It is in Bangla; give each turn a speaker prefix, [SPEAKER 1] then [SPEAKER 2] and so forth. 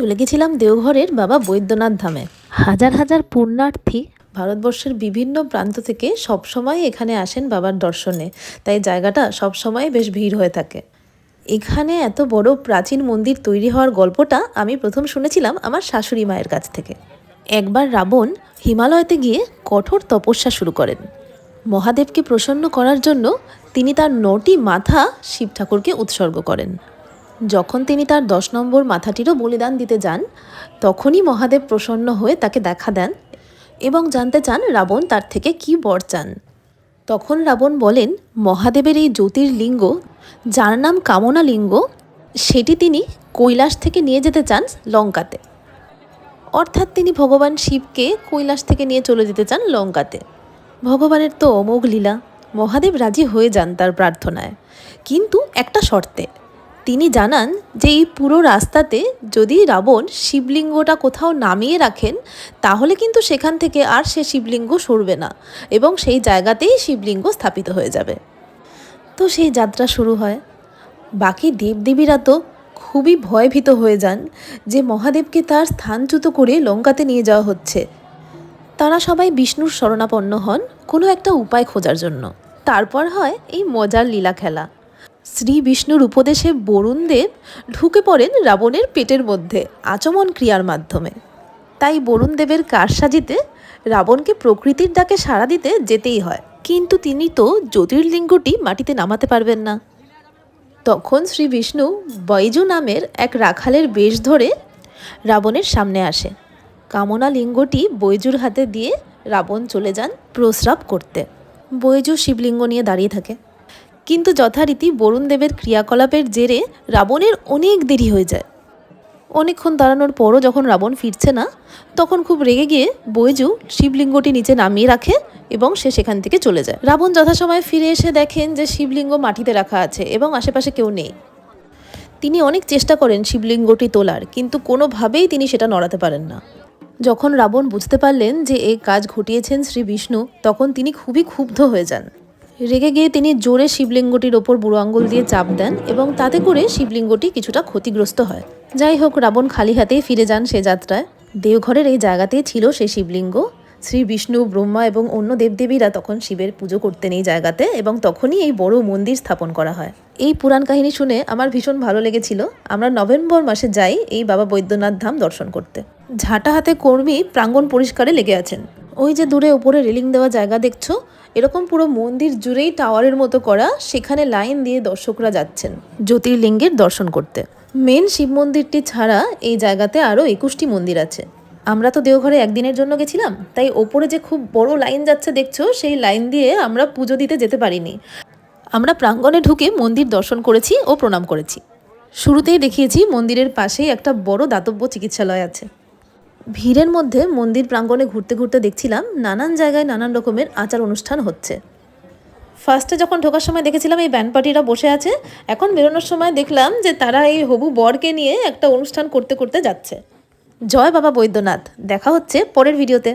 [SPEAKER 1] চলে গেছিলাম দেওঘরের বাবা বৈদ্যনাথ ধামে। হাজার হাজার পুণ্যার্থী। ভারতবর্ষের বিভিন্ন প্রান্ত থেকে সবসময় এখানে আসেন বাবার দর্শনে। তাই জায়গাটা সবসময় বেশ ভিড় হয়ে থাকে। এখানে এত বড় প্রাচীন মন্দির তৈরি হওয়ার গল্পটা আমি প্রথম শুনেছিলাম আমার শাশুড়ি মায়ের কাছ থেকে। একবার রাবণ হিমালয়তে গিয়ে কঠোর তপস্যা শুরু করেন। মহাদেবকে প্রসন্ন করার জন্য তিনি তার নটি মাথা শিব ঠাকুরকে উৎসর্গ করেন। যখন তিনি তার দশ নম্বর মাথাটিরও বলিদান দিতে যান, তখনই মহাদেব প্রসন্ন হয়ে তাকে দেখা দেন এবং জানতে চান রাবণ তার থেকে কি বর চান। তখন রাবণ বলেন, মহাদেবের এই জ্যোতির্লিঙ্গ, যার নাম কামনা লিঙ্গ সেটি তিনি কৈলাস থেকে নিয়ে যেতে চান লঙ্কাতে। অর্থাৎ তিনি ভগবান শিবকে কৈলাস থেকে নিয়ে চলে যেতে চান লঙ্কাতে। ভগবানের তো অমোঘ লীলা, মহাদেব রাজি হয়ে যান তার প্রার্থনায়। কিন্তু একটা শর্তে তিনি জানান যে এই পুরো রাস্তাতে যদি রাবণ শিবলিঙ্গটা কোথাও নামিয়ে রাখেন, তাহলে কিন্তু সেখান থেকে আর সে শিবলিঙ্গ সরবে না এবং সেই জায়গাতেই শিবলিঙ্গ স্থাপিত হয়ে যাবে। তো সেই যাত্রা শুরু হয়। বাকি দেবদেবীরা তো খুবই ভয়ভীত হয়ে যান যে মহাদেবকে তার স্থানচ্যুত করে লঙ্কাতে নিয়ে যাওয়া হচ্ছে। তারা সবাই বিষ্ণুর শরণাপন্ন হন কোনো একটা উপায় খোঁজার জন্য। তারপর হয় এই মজার লীলা খেলা। শ্রী বিষ্ণুর উপদেশে বরুণদেব ঢুকে পড়েন রাবণের পেটের মধ্যে আচমন ক্রিয়ার মাধ্যমে। তাই বরুণদেবের কারসাজিতে রাবণকে প্রকৃতির ডাকে সাড়া দিতে যেতেই হয়। কিন্তু তিনি তো জ্যোতির্লিঙ্গটি মাটিতে নামাতে পারবেন না। তখন শ্রী বিষ্ণু বৈজু নামের এক রাখালের বেশ ধরে রাবণের সামনে আসে। কামনা লিঙ্গটি বৈজুর হাতে দিয়ে রাবণ চলে যান প্রস্রাব করতে। বৈজু শিবলিঙ্গ নিয়ে দাঁড়িয়ে থাকে। কিন্তু যথারীতি বরুণদেবের ক্রিয়াকলাপের জেরে রাবণের অনেক দেরি হয়ে যায়। অনেকক্ষণ দাঁড়ানোর পরও যখন রাবণ ফিরছে না, তখন খুব রেগে গিয়ে বৈজু শিবলিঙ্গটি নিচে নামিয়ে রাখে এবং সে সেখান থেকে চলে যায়। রাবণ যথাসময়ে ফিরে এসে দেখেন যে শিবলিঙ্গ মাটিতে রাখা আছে এবং আশেপাশে কেউ নেই। তিনি অনেক চেষ্টা করেন শিবলিঙ্গটি তোলার, কিন্তু কোনোভাবেই তিনি সেটা নড়াতে পারেন না। যখন রাবণ বুঝতে পারলেন যে এই কাজ ঘটিয়েছেন শ্রী বিষ্ণু, তখন তিনি খুবই ক্ষুব্ধ হয়ে যান। রেগে গিয়ে তিনি জোরে শিবলিঙ্গটির ওপর বুড়ো আঙ্গুল দিয়ে চাপ দেন এবং তাতে করে শিবলিঙ্গটি কিছুটা ক্ষতিগ্রস্ত হয়। যাই হোক, রাবণ খালি হাতেই ফিরে যান সে যাত্রায়। দেওঘরের এই জায়গাতেই ছিল সে শিবলিঙ্গ। শ্রী বিষ্ণু, ব্রহ্মা এবং অন্য দেবদেবীরা তখন শিবের পুজো করতেন এই জায়গাতে এবং তখনই এই বড় মন্দির স্থাপন করা হয়। এই পুরাণ কাহিনী শুনে আমার ভীষণ ভালো লেগেছিল। আমরা নভেম্বর মাসে যাই এই বাবা বৈদ্যনাথ ধাম দর্শন করতে। ঝাঁটা হাতে কর্মী প্রাঙ্গণ পরিষ্কারে লেগে আছেন। ওই যে দূরে ওপরে রেলিং দেওয়া জায়গা দেখছ? এরকম পুরো মন্দির জুড়েই টাওয়ারের মতো করা, সেখানে লাইন দিয়ে দর্শকরা যাচ্ছেন জ্যোতির্লিঙ্গের দর্শন করতে। মেন শিব মন্দিরটি ছাড়া এই জায়গাতে আরও একুশটি মন্দির আছে। আমরা তো দেওঘরে একদিনের জন্য গেছিলাম, তাই ওপরে যে খুব বড় লাইন যাচ্ছে দেখছ, সেই লাইন দিয়ে আমরা পুজো দিতে যেতে পারিনি। আমরা প্রাঙ্গণে ঢুকে মন্দির দর্শন করেছি ও প্রণাম করেছি। শুরুতেই দেখিয়েছি মন্দিরের পাশেই একটা বড় দাতব্য চিকিৎসালয় আছে। ভিড়ের মধ্যে মন্দির প্রাঙ্গণে ঘুরতে ঘুরতে দেখছিলাম নানান জায়গায় নানান রকমের আচার অনুষ্ঠান হচ্ছে। ফার্স্টে যখন ঢোকার সময় দেখেছিলাম এই ব্যান্ড পার্টিরা বসে আছে, এখন বেরোনোর সময় দেখলাম যে তারা এই হবু বরকে নিয়ে একটা অনুষ্ঠান করতে করতে যাচ্ছে। জয় বাবা বৈদ্যনাথ, দেখা হচ্ছে পরের ভিডিওতে।